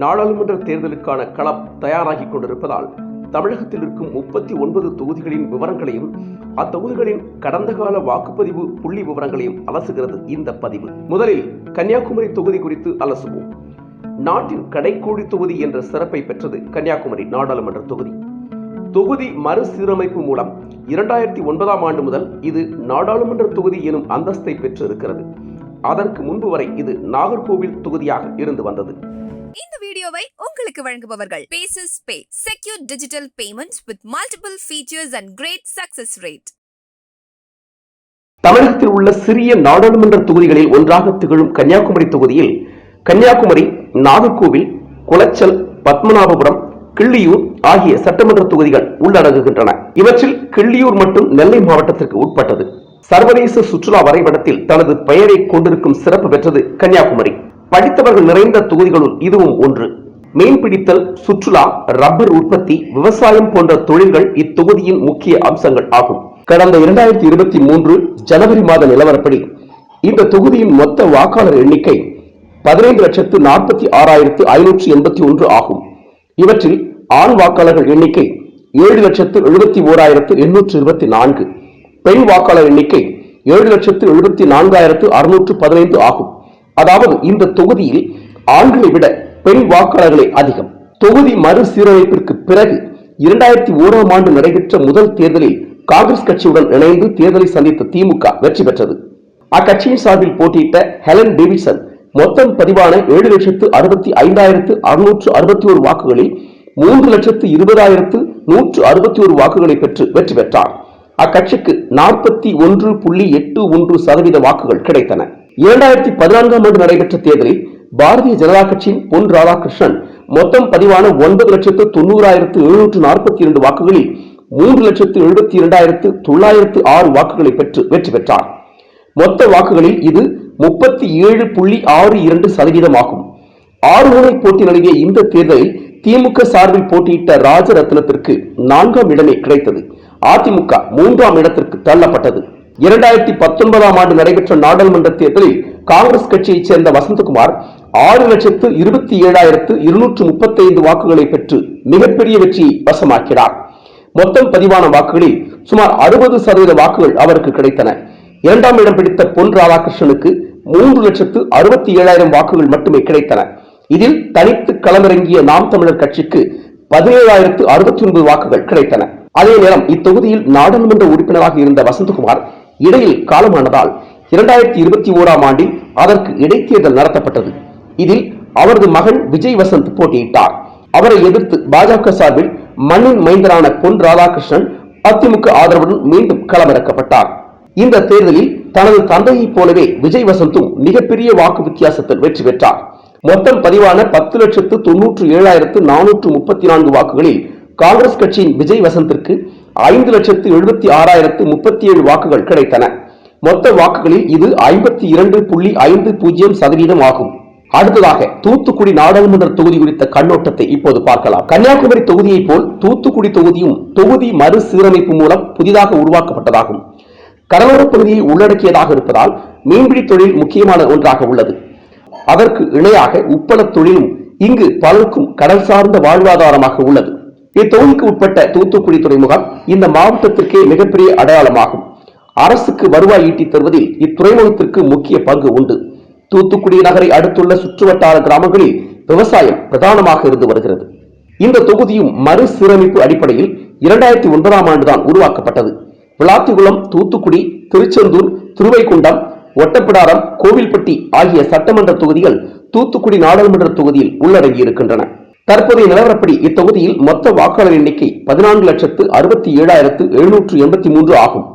நாடாளுமன்ற தேர்தலுக்கான களம் தயாராகிக் கொண்டிருப்பதால் தமிழகத்தில் இருக்கும் முப்பத்தி ஒன்பது தொகுதிகளின் விவரங்களையும் அத்தொகுதிகளின் கடந்த கால வாக்குப்பதிவு புள்ளி விவரங்களையும் அலசுகிறது இந்த பதிவு. முதலில் கன்னியாகுமரி தொகுதி குறித்து அலசுவோம். நாட்டின் கடைக்கோடி தொகுதி என்ற சிறப்பை பெற்றது கன்னியாகுமரி நாடாளுமன்ற தொகுதி. தொகுதி மறுசீரமைப்பு மூலம் இரண்டாயிரத்தி ஒன்பதாம் ஆண்டு முதல் இது நாடாளுமன்ற தொகுதி எனும் அந்தஸ்தை பெற்று இருக்கிறது அதற்கு முன்பு வரை இது நாகர்கோவில் தொகுதியாக இருந்து வந்தது. இந்த வீடியோவை உங்களுக்கு வழங்குபவர்கள். Bases pay secure digital payment with multiple features and great success rate தமிழகத்தில் உள்ள சிறிய நாடாளுமன்ற தொகுதிகளில் ஒன்றாக திகழும் கன்னியாகுமரி தொகுதியில் கன்னியாகுமரி நாகர்கோவில் குளச்சல் பத்மநாபபுரம் கிள்ளியூர் ஆகிய சட்டமன்ற தொகுதிகள் உள்ளடங்குகின்றன. இவற்றில் கிள்ளியூர் மட்டும் நெல்லை மாவட்டத்திற்கு உட்பட்டது. சர்வதேச சுற்றுலா வரைபடத்தில் தனது பெயரை கொண்டிருக்கும் சிறப்பு பெற்றது கன்னியாகுமரி. படித்தவர்கள் நிறைந்த தொகுதிகளுள் இதுவும் ஒன்று. மீன்பிடித்தல் சுற்றுலா ரப்பர் உற்பத்தி விவசாயம் போன்ற தொழில்கள் இத்தொகுதியின் முக்கிய அம்சங்கள் ஆகும். கடந்த இரண்டாயிரத்தி இருபத்தி மூன்று ஜனவரி மாத நிலவரப்படி இந்த தொகுதியின் மொத்த வாக்காளர் எண்ணிக்கை பதினைந்து லட்சத்து நாற்பத்தி ஆறாயிரத்து ஐநூற்றி எண்பத்தி ஒன்று ஆகும். இவற்றில் ஆண் வாக்காளர்கள் எண்ணிக்கை ஏழு லட்சத்து எழுபத்தி ஓராயிரத்து எண்ணூற்று இருபத்தி நான்கு. பெண் வாக்காளர் எண்ணிக்கை ஏழு லட்சத்து எழுபத்தி நான்காயிரத்து அறுநூற்று பதினைந்து ஆகும். அதாவது இந்த தொகுதியில் ஆண்களை விட பெண் வாக்காளர்களே அதிகம். தொகுதி மறுசீரமைப்பிற்கு பிறகு இரண்டாயிரத்தி ஓராம் ஆண்டு நடைபெற்ற முதல் தேர்தலில் காங்கிரஸ் கட்சியுடன் இணைந்து தேர்தலை சந்தித்த திமுக வெற்றி பெற்றது. அக்கட்சியின் சார்பில் போட்டியிட்ட ஹெலன் டேவிட்சன் மொத்தம் பதிவான ஏழு லட்சத்து அறுபத்தி ஐந்தாயிரத்து அறுநூற்று அறுபத்தி ஒரு வாக்குகளில் மூன்று லட்சத்து இருபதாயிரத்து நூற்று அறுபத்தி ஒரு வாக்குகளை பெற்று வெற்றி பெற்றார். அக்கட்சிக்கு நாற்பத்தி ஒன்று புள்ளி எட்டு ஒன்று சதவீத வாக்குகள் கிடைத்தன. இரண்டாயிரத்தி பதினான்காம் ஆண்டு நடைபெற்ற தேர்தலில் பாரதிய ஜனதா கட்சியின் பொன் ராதாகிருஷ்ணன் மொத்தம் பதிவான ஒன்பது லட்சத்து தொண்ணூறாயிரத்து எழுநூற்று நாற்பத்தி இரண்டு வாக்குகளில் மூன்று லட்சத்து எழுபத்தி இரண்டாயிரத்து தொள்ளாயிரத்து ஆறு வாக்குகளை பெற்று வெற்றி பெற்றார். மொத்த வாக்குகளில் இது முப்பத்தி ஏழு புள்ளி ஆறு இரண்டு சதவீதமாகும். ஆறு முறை போட்டி நடுங்கிய இந்த தேர்தலில் திமுக சார்பில் போட்டியிட்ட ராஜரத்னத்திற்கு நான்காம் இடமே கிடைத்தது. அதிமுக மூன்றாம் இடத்திற்கு தள்ளப்பட்டது. இரண்டாயிரத்தி பத்தொன்பதாம் ஆண்டு நடைபெற்ற நாடாளுமன்ற தேர்தலில் காங்கிரஸ் கட்சியைச் சேர்ந்த வசந்தகுமார் ஆறு லட்சத்து இருபத்தி ஏழாயிரத்து இருநூற்று முப்பத்தி ஐந்து வாக்குகளை பெற்று மிகப்பெரிய வெற்றியை வசமாக்கினார். மொத்தம் பதிவான வாக்குகளில் சுமார் அறுபது சதவீத வாக்குகள் அவருக்கு கிடைத்தன. இரண்டாம் இடம் பிடித்த பொன் ராதாகிருஷ்ணனுக்கு மூன்று லட்சத்து அறுபத்தி ஏழாயிரம் வாக்குகள் மட்டுமே கிடைத்தன. இதில் தனித்து களமிறங்கிய நாம் தமிழர் கட்சிக்கு பதினேழாயிரத்து அறுபத்தி ஒன்பது வாக்குகள் கிடைத்தன. அதே நேரம் இத்தொகுதியில் நாடாளுமன்ற உறுப்பினராக இருந்த வசந்தகுமார் இடையில் காலமானதால் இரண்டாயிரத்தி இருபத்தி ஓராம் ஆண்டில் அதற்கு இடைத்தேர்தல் நடத்தப்பட்டது. இதில் அவரது மகன் விஜய் வசந்த் போட்டியிட்டார். அவரை எதிர்த்து பாஜக சார்பில் மண்ணின் மைந்தரான பொன் ராதாகிருஷ்ணன் அதிமுக ஆதரவுடன் மீண்டும் களமிறக்கப்பட்டார். இந்த தேர்தலில் தனது தந்தையைப் போலவே விஜய் வசந்தும் மிகப்பெரிய வாக்கு வித்தியாசத்தில் வெற்றி பெற்றார். மொத்தம் பதிவான பத்து லட்சத்து தொன்னூற்று ஏழாயிரத்து நானூற்று முப்பத்தி நான்கு வாக்குகளில் காங்கிரஸ் கட்சியின் விஜய் வசந்திற்கு ஐந்து லட்சத்து எழுபத்தி ஆறாயிரத்து முப்பத்தி ஏழு வாக்குகள் கிடைத்தன. மொத்த வாக்குகளில் இது ஐம்பத்தி இரண்டு புள்ளி ஐந்து பூஜ்ஜியம் சதவீதம் ஆகும். அடுத்ததாக தூத்துக்குடி நாடாளுமன்ற தொகுதி குறித்த கண்ணோட்டத்தை இப்போது பார்க்கலாம். கன்னியாகுமரி தொகுதியைப் போல் தூத்துக்குடி தொகுதியும் தொகுதி மறுசீரமைப்பு மூலம் புதிதாக உருவாக்கப்பட்டதாகும். கடலோர பகுதியை உள்ளடக்கியதாக இருப்பதால் மீன்பிடி தொழில் முக்கியமான ஒன்றாக உள்ளது. அதற்கு இணையாக உப்பளத் தொழிலும் இங்கு பலருக்கும் கடல் சார்ந்த வாழ்வாதாரமாக உள்ளது. இத்தொகுதிக்கு உட்பட்ட தூத்துக்குடி துறைமுகம் இந்த மாவட்டத்திற்கே மிகப்பெரிய அடையாளமாகும். அரசுக்கு வருவாய் ஈட்டித் தருவதில் இத்துறைமுகத்திற்கு முக்கிய பங்கு உண்டு. தூத்துக்குடி நகரை அடுத்துள்ள சுற்றுவட்டார கிராமங்களில் விவசாயம் பிரதானமாக இருந்து வருகிறது. இந்த தொகுதியும் மறுசீரமைப்பு அடிப்படையில் இரண்டாயிரத்தி ஒன்பதாம் ஆண்டுதான் உருவாக்கப்பட்டது. விளாத்திகுளம் தூத்துக்குடி திருச்செந்தூர் திருவைகுண்டம் ஒட்டப்பிடாரம் கோவில்பட்டி ஆகிய சட்டமன்ற தொகுதிகள் தூத்துக்குடி நாடாளுமன்ற தொகுதியில் உள்ளடங்கியிருக்கின்றன. தற்போதைய நிலவரப்படி இத்தொகுதியில் மொத்த வாக்காளர் எண்ணிக்கை பதினான்கு லட்சத்து அறுபத்தி ஏழாயிரத்து எழுநூற்று எண்பத்தி மூன்று ஆகும்.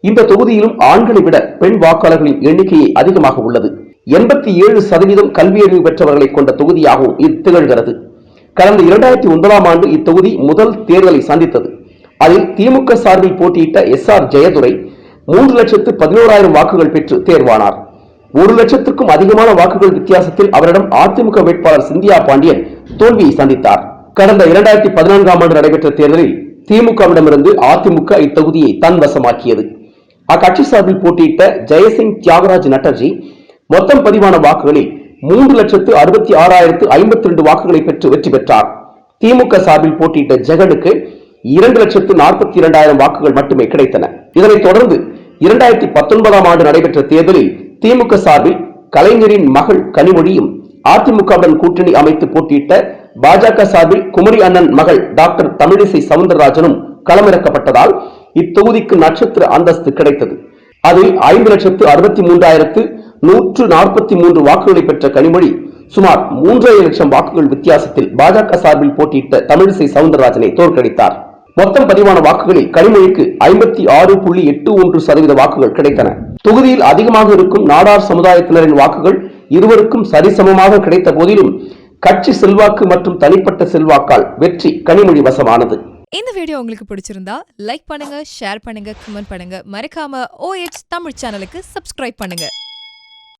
இந்த தொகுதியிலும் ஆண்களை விட பெண் வாக்காளர்களின் எண்ணிக்கையே அதிகமாக உள்ளது. எண்பத்தி ஏழு சதவீதம் கல்வியறிவு பெற்றவர்களை கொண்ட தொகுதியாகவும் இது திகழ்கிறது. கடந்த இரண்டாயிரத்தி ஒன்பதாம் ஆண்டு இத்தொகுதி முதல் தேர்தலை சந்தித்தது. அதில் திமுக சார்பில் போட்டியிட்ட எஸ் ஆர் ஜெயதுரை மூன்று லட்சத்து பதினோராயிரம் வாக்குகள் பெற்று தேர்வானார். ஒரு லட்சத்துக்கும் அதிகமான வாக்குகள் வித்தியாசத்தில் அவரிடம் அதிமுக வேட்பாளர் சிந்தியா பாண்டியன் தோல்வியை சந்தித்தார். கடந்த இரண்டாயிரத்தி பதினான்காம் ஆண்டு நடைபெற்ற தேர்தலில் திமுகவிடமிருந்து அதிமுக இத்தொகுதியை தன் வசமாக்கியது அக்கட்சி சார்பில் போட்டியிட்ட ஜெயசிங் தியாகராஜ் நட்டர்ஜி மொத்தம் பதிவான வாக்குகளில் மூன்று லட்சத்து அறுபத்தி ஆறாயிரத்து ஐம்பத்தி ரெண்டு வாக்குகளை பெற்று வெற்றி பெற்றார். திமுக சார்பில் போட்டியிட்ட ஜெகனுக்கு இரண்டு லட்சத்து நாற்பத்தி இரண்டாயிரம் வாக்குகள் மட்டுமே கிடைத்தன. இதனைத் தொடர்ந்து இரண்டாயிரத்தி பத்தொன்பதாம் ஆண்டு நடைபெற்ற தேர்தலில் திமுக சார்பில் கலைஞரின் மகள் கனிமொழியும் அதிமுகவுடன் கூட்டணி அமைத்து போட்டியிட்ட பாஜக சார்பில் குமரி அண்ணன் மகள் டாக்டர் தமிழிசை சவுந்தரராஜனும் களமிறக்கப்பட்டதால் இத்தொகுதிக்கு நட்சத்திர அந்தஸ்து கிடைத்தது. அதில் ஐந்து லட்சத்து அறுபத்தி மூன்றாயிரத்து நூற்று நாற்பத்தி மூன்று வாக்குகளை பெற்ற கனிமொழி சுமார் மூன்றரை லட்சம் வாக்குகள் வித்தியாசத்தில் பாஜக சார்பில் போட்டியிட்ட தமிழிசை சவுந்தரராஜனை தோற்கடித்தார். மொத்தம் பதிவான வாக்குகளில் கனிமொழிக்கு ஐம்பத்தி ஆறு புள்ளி எட்டு ஒன்று சதவீத வாக்குகள் கிடைத்தன. தொகுதியில் அதிகமாக இருக்கும் நாடார் சமுதாயத்தினரின் வாக்குகள் இருவருக்கும் சரிசமமாக கிடைத்த போதிலும் கட்சி செல்வாக்கு மற்றும் தனிப்பட்ட செல்வாக்கால் வெற்றி கனிமொழி வசமானது. இந்த வீடியோ உங்களுக்கு பிடிச்சிருந்தா லைக் பண்ணுங்க ஷேர் பண்ணுங்க கமெண்ட் பண்ணுங்க. மறக்காம ஓஎச் தமிழ் சேனலுக்கு சப்ஸ்கிரைப் பண்ணுங்க.